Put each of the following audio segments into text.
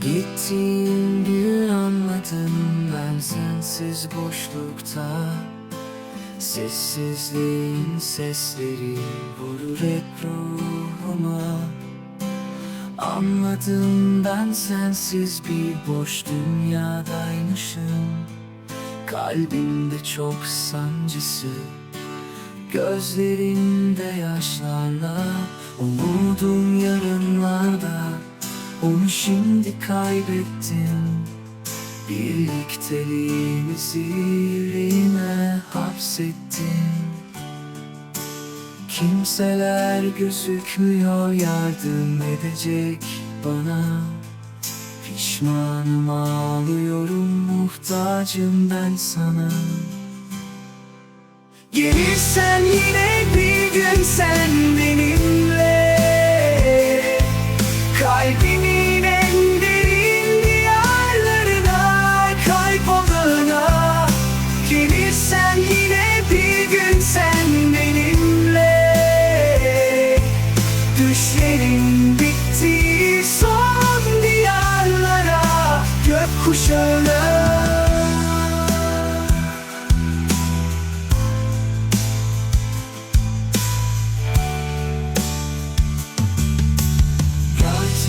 Gittiğin gün anladım ben sensiz boşlukta. Sessizliğin sesleri vurur hep ruhuma. Anladım ben sensiz bir boş dünyadaymışım. Kalbimde çok sancısı Gözlerinde yaşlarla Umudum yarınlarda Onu şimdi kaybettim Birlikteliğimizi yüreğime hapsettim Kimseler gözükmüyor yardım edecek bana. Pişmanım ağlıyorum muhtacım ben sana. Gelirsen yine bir gün sen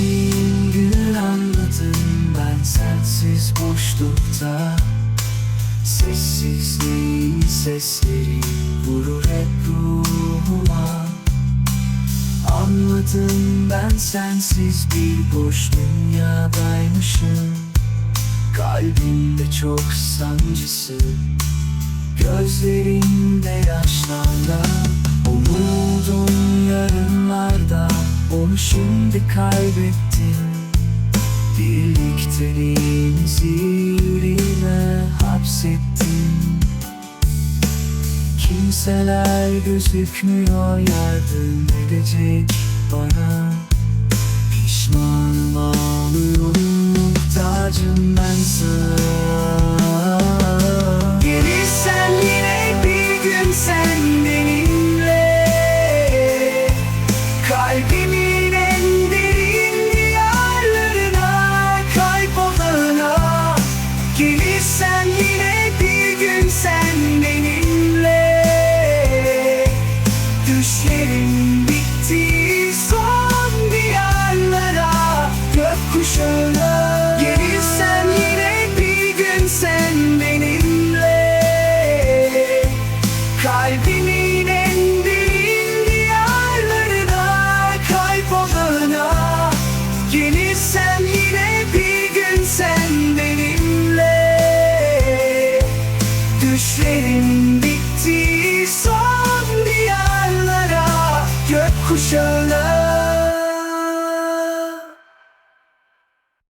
Geldiğin gün anladım ben sensiz boşlukta. Sessizliğin sesleri vurur hep ruhuma. Anladım ben sensiz bir boş dünyadaymışım. Kalbimde çok sancısı Gözlerimde yaşlarla Şimdi kaybettim Birlikteliğimizi yüreğime hapsettim Kimseler gözükmüyor yardım edecek bana. Pişmanım Gelirsen yine bir gün sen benimle. Düşlerin bittiği Kusal